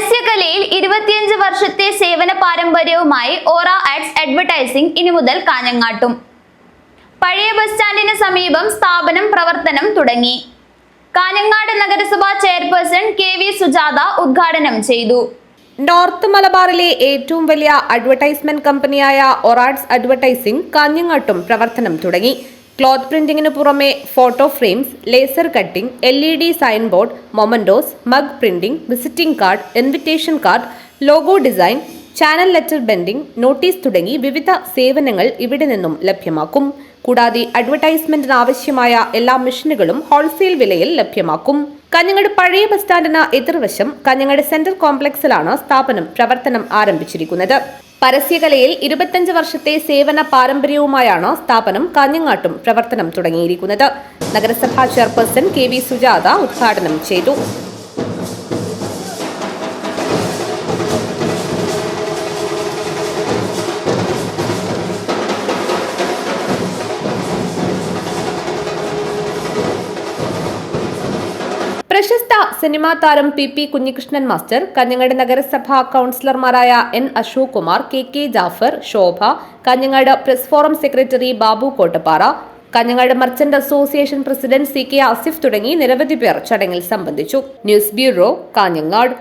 പരസ്യകലയിൽ ഇരുപത്തിയഞ്ച് വർഷത്തെ സേവന പാരമ്പര്യവുമായി ഓറ ആഡ്സ് അഡ്വർടൈസിംഗ് ഇനി മുതൽ കാഞ്ഞങ്ങാട്ടും. പഴയ ബസ് സ്റ്റാൻഡിന് സമീപം സ്ഥാപനം പ്രവർത്തനം തുടങ്ങി. കാഞ്ഞങ്ങാട് നഗരസഭാ ചെയർപേഴ്സൺ കെ വി സുജാത ഉദ്ഘാടനം ചെയ്തു. നോർത്ത് മലബാറിലെ ഏറ്റവും വലിയ അഡ്വർടൈസ്മെന്റ് കമ്പനിയായ ഒറാഡ്സ് അഡ്വർടൈസിംഗ് കാഞ്ഞങ്ങാട്ടും പ്രവർത്തനം തുടങ്ങി. ക്ലോത്ത് പ്രിന്റിംഗിന് പുറമെ photo frames laser cutting L E D sign board mementos mug printing visiting card invitation card logo design channel letter bending notice തുടങ്ങി വിവിധ സേവനങ്ങൾ ഇവിടെ നിന്നും ലഭ്യമാക്കും. കൂടാതെ അഡ്വർടൈസ്മെന്റിന് ആവശ്യമായ എല്ലാ മെഷീനുകളും ഹോൾസെയിൽ വിലയിൽ ലഭ്യമാക്കും. കഞ്ഞങ്ങട് പഴയ ബസ് സ്റ്റാൻഡിന് എതിർവശം കഞ്ഞങ്ങട് സെന്റർ കോംപ്ലക്സിലാണ് സ്ഥാപനം പ്രവർത്തനം ആരംഭിച്ചിരിക്കുന്നത്. പരസ്യകലയിൽ ഇരുപത്തഞ്ച് വർഷത്തെ സേവന പാരമ്പര്യവുമായാണ് സ്ഥാപനം കാഞ്ഞങ്ങാട്ടും പ്രവർത്തനം തുടങ്ങിയിരിക്കുന്നത്. നഗരസഭാ ചെയർപേഴ്സൺ കെ വി സുജാത ഉദ്ഘാടനം ചെയ്തു. പ്രശസ്ത സിനിമാ താരം P P Kunhikrishnan master Kanhangad നഗരസഭാ കൗൺസിലർമാരായ N Ashok Kumar K K Jafar Shobha Kanhangad press forum secretary Babu Kottappara Kanhangad merchant association president C K Asif തുടങ്ങി നിരവധി പേർ ചടങ്ങിൽ സംബന്ധിച്ചു. News bureau Kanhangad.